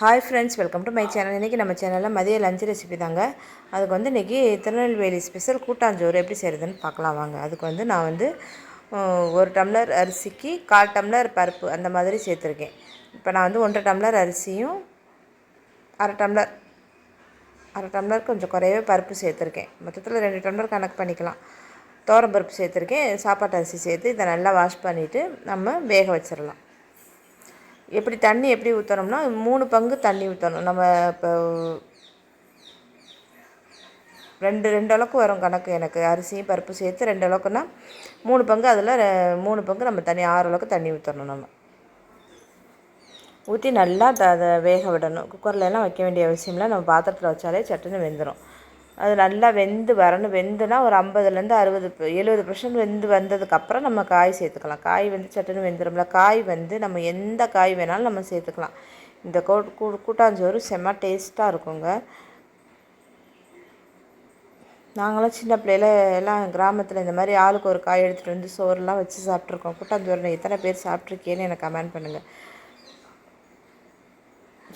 Hi friends welcome to my channel இன்றைக்கி நம்ம சேனலில் மதிய லஞ்ச் ரெசிபி தாங்க. அதுக்கு வந்து இன்றைக்கி திருநெல்வேலி ஸ்பெஷல் கூட்டாஞ்சோறு எப்படி செய்கிறதுன்னு பார்க்கலாம் வாங்க. அதுக்கு வந்து நான் வந்து ஒரு டம்ளர் அரிசிக்கு கால் டம்ளர் பருப்பு அந்த மாதிரி சேர்த்துருக்கேன். இப்போ நான் வந்து ஒன்றரை டம்ளர் அரிசியும் அரை டம்ளர் அரை டம்ளர் கொஞ்சம் குறையவே பருப்பு சேர்த்துருக்கேன். மொத்தத்தில் ரெண்டு டம்ளர் கணக்கு பண்ணிக்கலாம். தோரம் பருப்பு சேர்த்துருக்கேன் சாப்பாட்டு அரிசி சேர்த்து இதை நல்லா வாஷ் பண்ணிவிட்டு நம்ம வேக வச்சிடலாம் எப்படி தண்ணி எப்படி ஊற்றணும்னா மூணு பங்கு தண்ணி ஊற்றணும் நம்ம இப்போ ரெண்டு ரெண்டு அளவுக்கு வரும் கணக்கு எனக்கு. அரிசியும் பருப்பு சேர்த்து ரெண்டு அளவுக்குன்னா மூணு பங்கு அதில் மூணு பங்கு நம்ம தண்ணி ஆறு அளவுக்கு தண்ணி ஊற்றணும் நம்ம. ஊற்றி நல்லா த- அதை வேக விடணும். குக்கர்லலாம் வைக்க வேண்டிய அவசியம் இல்லை நம்ம பாத்திரத்தில் வச்சாலே சட்டுன்னு வெந்துடும் அது நல்லா வெந்து வரணும். வெந்துனா ஒரு ஐம்பதுலேருந்து அறுபது எழுபது பர்சன்ட் வெந்து வந்ததுக்கப்புறம் நம்ம காய் சேர்த்துக்கலாம். காய் வந்து சட்டுன்னு வெந்துடும்ல காய் வந்து நம்ம எந்த காய் வேணாலும் நம்ம சேர்த்துக்கலாம். இந்த கோ கூ- கூட்டாஞ்சோறு செம்ம டேஸ்ட்டாக இருக்குங்க. நாங்களாம் சின்ன பிள்ளையில எல்லாம் கிராமத்தில் இந்த மாதிரி ஆளுக்கு ஒரு காய் எடுத்துகிட்டு வந்து சோறுலாம் வச்சு சாப்பிட்ருக்கோம் கூட்டாஞ்சோறு எத்தனை பேர் சாப்பிட்ருக்கேன்னு எனக்கு கமெண்ட் பண்ணுங்கள்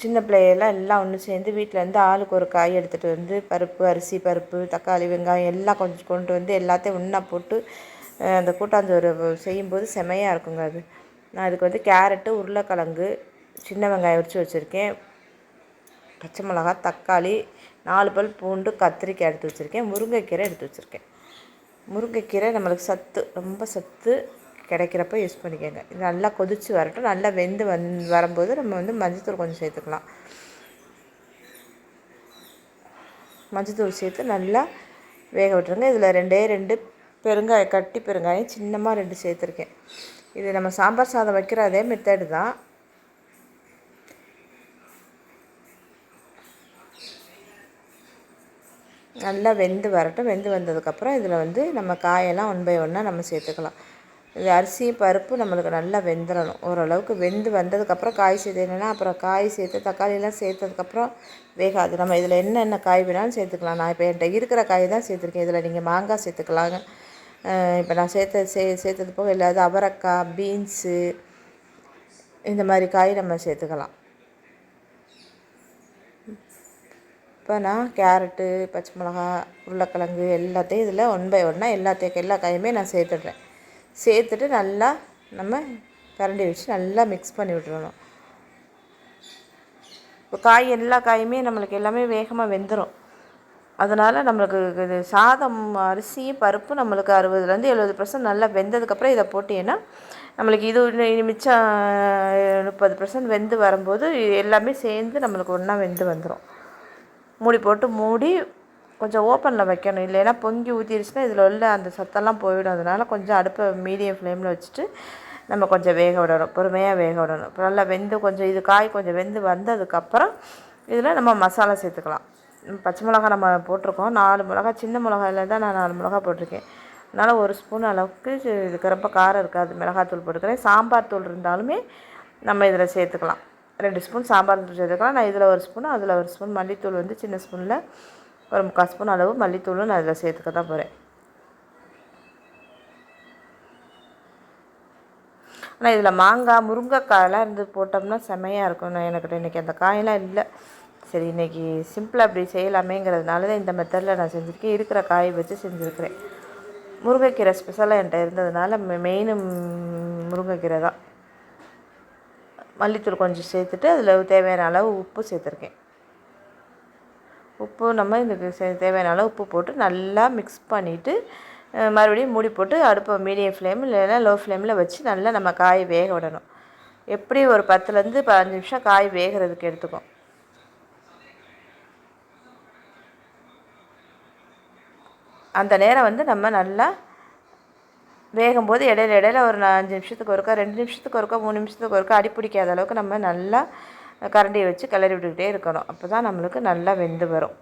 சின்ன பிள்ளையெல்லாம் எல்லாம் ஒன்று சேர்ந்து வீட்டிலேருந்து ஆளுக்கு ஒரு காய் எடுத்துகிட்டு வந்து பருப்பு அரிசி பருப்பு தக்காளி வெங்காயம் எல்லாம் கொஞ்சம் கொண்டு வந்து எல்லாத்தையும் ஒன்றா போட்டு அந்த கூட்டாஞ்சோறு செய்யும்போது செமையாக இருக்குங்க அது. நான் அதுக்கு வந்து கேரட்டு உருளைக்கிழங்கு சின்ன வெங்காயம் உரித்து வச்சுருக்கேன். பச்சை மிளகா தக்காளி நாலு பல் பூண்டு கத்திரிக்காய் எடுத்து வச்சுருக்கேன். முருங்கைக்கீரை எடுத்து வச்சுருக்கேன். முருங்கைக்கீரை நம்மளுக்கு சத்து ரொம்ப சத்து. கிடைக்கிறப்ப யூஸ் பண்ணிக்கோங்க. இது நல்லா கொதித்து வரட்டும். நல்லா வெந்து வந் வரும்போது நம்ம வந்து மஞ்சத்தூள் கொஞ்சம் சேர்த்துக்கலாம். மஞ்சத்தூள் சேர்த்து நல்லா வேக விட்டுருங்க. இதில் ரெண்டே ரெண்டு பெருங்காயம் கட்டி பெருங்காயம் சின்னமாக ரெண்டு சேர்த்துருக்கேன். இது நம்ம சாம்பார் சாதம் வைக்கிற அதே மெத்தடு தான். நல்லா வெந்து வரட்டும். வெந்து வந்ததுக்கப்புறம் இதில் வந்து நம்ம காயெல்லாம் ஒன் பை ஒன்னாக நம்ம சேர்த்துக்கலாம். இது அரிசி பருப்பு நம்மளுக்கு நல்லா வெந்துடணும் ஓரளவுக்கு வெந்து வந்ததுக்கப்புறம் காய் சேர்த்துனா அப்புறம் காய் சேர்த்து தக்காளியெல்லாம் சேர்த்ததுக்கப்புறம் வேகாது. நம்ம இதில் என்னென்ன காய் வேணாலும் சேர்த்துக்கலாம். நான் இப்போ என்கிட்ட இருக்கிற காய் தான் சேர்த்துருக்கேன். இதில் நீங்கள் மாங்காய் சேர்த்துக்கலாங்க. இப்போ நான் சேர்த்த சே சேர்த்தது போக இல்லாத அவரைக்காய் பீன்ஸு இந்த மாதிரி காய் நம்ம சேர்த்துக்கலாம். இப்போ நான் கேரட்டு பச்சை மிளகா உருளைக்கிழங்கு எல்லாத்தையும் இதில் ஒன் பை ஒன்னாக எல்லாத்தையும் எல்லா காயுமே நான் சேர்த்துடுறேன். சேர்த்துட்டு நல்லா நம்ம கரண்டி வச்சு நல்லா மிக்ஸ் பண்ணி விட்டுறணும். இப்போ காய் எல்லா காயுமே நம்மளுக்கு எல்லாமே வேகமாக வெந்துடும் அதனால் நம்மளுக்கு இது சாதம் அரிசியும் பருப்பு நம்மளுக்கு அறுபதுலேருந்து எழுபது பர்சன்ட் நல்லா வெந்ததுக்கப்புறம் இதை போட்டீங்கன்னா நம்மளுக்கு இது மிச்சம் முப்பது பர்சன்ட் வெந்து வரும்போது எல்லாமே சேர்ந்து நம்மளுக்கு ஒன்றா வெந்து வந்துடும் மூடி போட்டு மூடி கொஞ்சம் ஓப்பனில் வைக்கணும். இல்லைன்னா பொங்கி ஊற்றிடுச்சுன்னா இதில் உள்ள அந்த சத்தெல்லாம் போயிடும். அதனால் கொஞ்சம் அடுப்பை மீடியம் ஃப்ளேமில் வச்சுட்டு நம்ம கொஞ்சம் வேக விடணும். பொறுமையாக வேக விடணும். இப்போ நல்லா வெந்து கொஞ்சம் இது காய் கொஞ்சம் வெந்து வந்ததுக்கப்புறம் இதில் நம்ம மசாலா சேர்த்துக்கலாம். பச்சை மிளகா நம்ம போட்டிருக்கோம். நாலு மிளகா சின்ன மிளகாயில் தான் நான் நாலு மிளகா போட்டிருக்கேன். அதனால் ஒரு ஸ்பூன் அளவுக்கு இதுக்கு ரொம்ப காரம் இருக்காது. மிளகாத்தூள் போட்டுக்கிறேன். சாம்பார் தூள் இருந்தாலுமே நம்ம இதில் சேர்த்துக்கலாம். ரெண்டு ஸ்பூன் சாம்பார் தூள் சேர்த்துக்கலாம். நான் இதில் ஒரு ஸ்பூன் அதில் ஒரு ஸ்பூன். மல்லித்தூள் வந்து சின்ன ஸ்பூனில் ஒரு முக்கால் ஸ்பூன் அளவு மல்லித்தூளும் நான் இதில் சேர்த்துக்க தான் போகிறேன். ஆனால் இதில் மாங்காய் முருங்கைக்காயெல்லாம் இருந்து போட்டோம்னா செமையாக இருக்கும். நான் எனக்கு இன்றைக்கி அந்த காயெல்லாம் இல்லை. சரி இன்றைக்கி சிம்பிளாக அப்படி செய்யலாமேங்கிறதுனால தான் இந்த மெத்தடில் நான் செஞ்சுருக்கேன். இருக்கிற காயை வச்சு செஞ்சுருக்கிறேன். முருங்கைக்கீரை ஸ்பெஷலாக என்கிட்ட இருந்ததுனால மெயின் முருங்கைக்கீரை தான். மல்லித்தூள் கொஞ்சம் சேர்த்துட்டு அதில் தேவையான அளவு உப்பு சேர்த்துருக்கேன். உப்பு நம்ம இந்த தேவையான அளவு உப்பு போட்டு நல்லா மிக்ஸ் பண்ணிவிட்டு மறுபடியும் மூடி போட்டு அடுப்பை மீடியம் ஃப்ளேம் இல்லைன்னா லோ ஃப்ளேமில் வச்சு நல்லா நம்ம காய் வேக விடணும். எப்படி ஒரு பத்துலேருந்து பதினஞ்சு நிமிஷம் காய் வேகிறதுக்கு எடுத்துக்கும். அந்த நேரம் வந்து நம்ம நல்லா வேகும்போது இடையில இடையில ஒரு அஞ்சு நிமிஷத்துக்கு ஒருக்கா ரெண்டு நிமிஷத்துக்கு ஒருக்கா மூணு நிமிஷத்துக்கு ஒருக்கா அடி பிடிக்காத அளவுக்கு நம்ம நல்லா கரண்டியை வச்சு கிளறி விட்டுக்கிட்டே இருக்கணும். அப்போ தான் நம்மளுக்கு நல்லா வெந்து வரும்.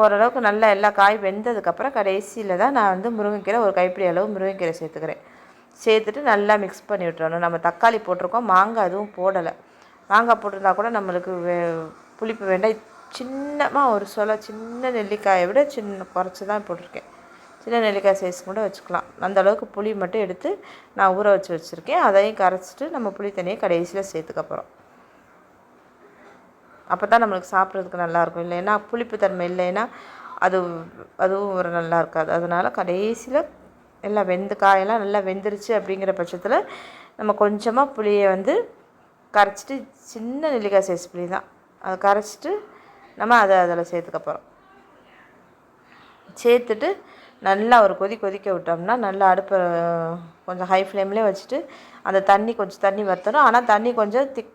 ஓரளவுக்கு நல்லா எல்லா காய் வெந்ததுக்கப்புறம் கடைசியில் தான் நான் வந்து முருங்கைக்கீரை ஒரு கைப்பிடி அளவு முருங்கைக்கீரை சேர்த்துக்கிறேன். சேர்த்துட்டு நல்லா மிக்ஸ் பண்ணி விட்டுறணும். நம்ம தக்காளி போட்டிருக்கோம். மாங்காய் எதுவும் போடலை. மாங்காய் போட்டிருந்தா கூட நம்மளுக்கு வே புளிப்பு வேண்டாம். சின்னமாக ஒரு சொல சின்ன நெல்லிக்காயை விட சின்ன குறைச்சி தான் போட்டிருக்கேன். சின்ன நெல்லிக்காய் சைஸ் கூட வச்சுக்கலாம். அந்த அளவுக்கு புளி மட்டும் எடுத்து நான் ஊற வச்சு வச்சுருக்கேன். அதையும் கரைச்சிட்டு நம்ம புளி தண்ணியை கடைசியில் சேர்த்துக்க போகிறோம் அப்போ தான் நம்மளுக்கு சாப்பிட்றதுக்கு நல்லாயிருக்கும் இல்லைன்னா புளிப்புத்தன்மை இல்லைன்னா அது அதுவும் ஒரு நல்லா இருக்காது. அதனால் கடைசியில் எல்லாம் வெந்து காயெல்லாம் நல்லா வெந்துருச்சு அப்படிங்கிற பட்சத்தில் நம்ம கொஞ்சமாக புளியை வந்து கரைச்சிட்டு சின்ன நெல்லிக்காய் சைஸ் புளி தான். அதை கரைச்சிட்டு நம்ம அதை அதில் சேர்த்துக்க போகிறோம் சேர்த்துட்டு நல்லா ஒரு கொதி கொதிக்க விட்டோம்னா நல்லா அடுப்பை கொஞ்சம் ஹை ஃப்ளேம்லேயே வச்சுட்டு அந்த தண்ணி கொஞ்சம் தண்ணி வற்றணும் ஆனால் தண்ணி கொஞ்சம் திக்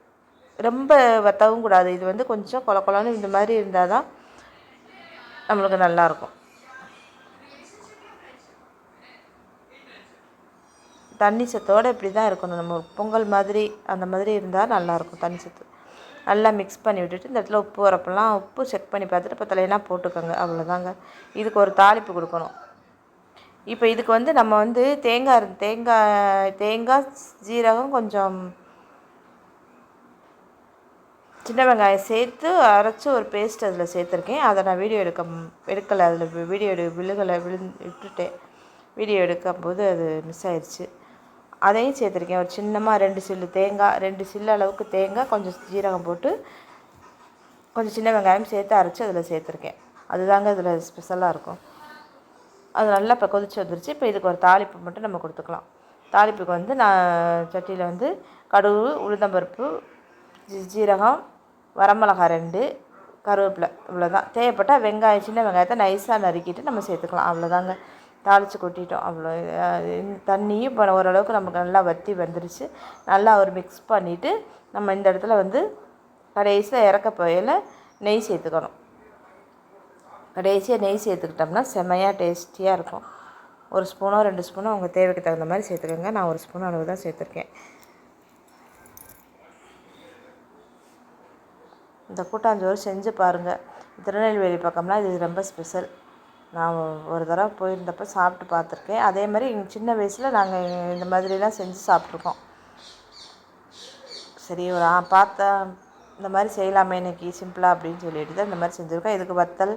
ரொம்ப வற்றவும் கூடாது. இது வந்து கொஞ்சம் கொல கொலன்னு இந்த மாதிரி இருந்தால் தான் நம்மளுக்கு நல்லாயிருக்கும் தண்ணி சத்தோடு இப்படி தான் இருக்கணும். நம்ம பொங்கல் மாதிரி அந்த மாதிரி இருந்தால் நல்லாயிருக்கும் தண்ணி சத்து. நல்லா மிக்ஸ் பண்ணி விட்டுட்டு இந்த இடத்துல உப்பு வரப்பெல்லாம் உப்பு செக் பண்ணி பார்த்துட்டு இப்போ தலையெல்லாம் போட்டுக்கோங்க. அவ்வளோதாங்க இதுக்கு ஒரு தாளிப்பு கொடுக்கணும். இப்போ இதுக்கு வந்து நம்ம வந்து தேங்காய் தேங்காய் தேங்காய் ஜீரகம் கொஞ்சம் சின்ன வெங்காயம் சேர்த்து அரைச்சி ஒரு பேஸ்ட் அதில் சேர்த்துருக்கேன். அதை நான் வீடியோ எடுக்க எடுக்கலை. அதில் வீடியோ எடு விழுகலை விழு விட்டுட்டேன். வீடியோ எடுக்கும்போது அது மிஸ் ஆயிடுச்சு அதையும் சேர்த்துருக்கேன். ஒரு சின்னமாக ரெண்டு சில்லு தேங்காய் ரெண்டு சில்லு அளவுக்கு தேங்காய் கொஞ்சம் ஜீரகம் போட்டு கொஞ்சம் சின்ன வெங்காயம் சேர்த்து அரைச்சி அதில் சேர்த்துருக்கேன். அதுதாங்க இதில் ஸ்பெஷலாக இருக்கும். அது நல்லா இப்போ கொதிச்சு வந்துருச்சு. இப்போ இதுக்கு ஒரு தாளிப்பு மட்டும் நம்ம கொடுத்துக்கலாம். தாளிப்புக்கு வந்து நான் சட்டியில் வந்து கடுகு உளுந்தம்பருப்பு ஜீரகம் வரமிளகா ரெண்டு கருவேப்பிலை இவ்வளோதான் தேவைப்பட்டால் வெங்காயம் சின்ன வெங்காயத்தை நைஸாக நறுக்கிட்டு நம்ம சேர்த்துக்கலாம். அவ்வளோதாங்க தாளித்து கொட்டிட்டோம். அவ்வளோ தண்ணியும் இப்போ ஓரளவுக்கு நமக்கு நல்லா வற்றி வந்துருச்சு. நல்லா ஒரு மிக்ஸ் பண்ணிவிட்டு நம்ம இந்த இடத்துல வந்து கடைசியில் இறக்க போயில் நெய் சேர்த்துக்கணும். கடைசியாக நெய் சேர்த்துக்கிட்டோம்னா செம்மையாக டேஸ்டியாக இருக்கும். ஒரு ஸ்பூனோ ரெண்டு ஸ்பூனோ உங்கள் தேவைக்கு தகுந்த மாதிரி சேர்த்துக்கோங்க. நான் ஒரு ஸ்பூன் அளவு தான் சேர்த்துருக்கேன். இந்த கூட்டாஞ்சோறு செஞ்சு பாருங்கள் திருநெல்வேலி பக்கம்லாம் இது ரொம்ப ஸ்பெஷல். நான் ஒரு தடவை போயிருந்தப்போ சாப்பிட்டு பார்த்துருக்கேன். அதே மாதிரி எங்கள் சின்ன வயசில் நாங்கள் இந்த மாதிரிலாம் செஞ்சு சாப்பிட்ருக்கோம் சரி ஒரு பார்த்தா இந்த மாதிரி செய்யலாமே இன்றைக்கி சிம்பிளாக அப்படின்னு சொல்லிட்டு தான் இந்த மாதிரி செஞ்சுருக்கோம். இதுக்கு வத்தல்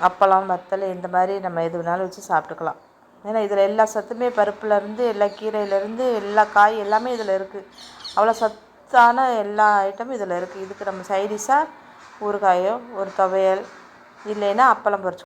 அப்பளம் வத்தல் இந்த மாதிரி நம்ம எது வேணாலும் வச்சு சாப்பிட்டுக்கலாம். ஏன்னா இதில் எல்லா சத்துமே பருப்புலேருந்து எல்லா கீரையிலேருந்து எல்லா காய் எல்லாமே இதில் இருக்குது அவ்வளோ சத்தான எல்லா ஐட்டமும் இதில் இருக்குது இதுக்கு நம்ம சைடிஷாக ஊறுகாயோ ஒரு துவையல் இல்லைன்னா அப்பளம் பொரிச்சு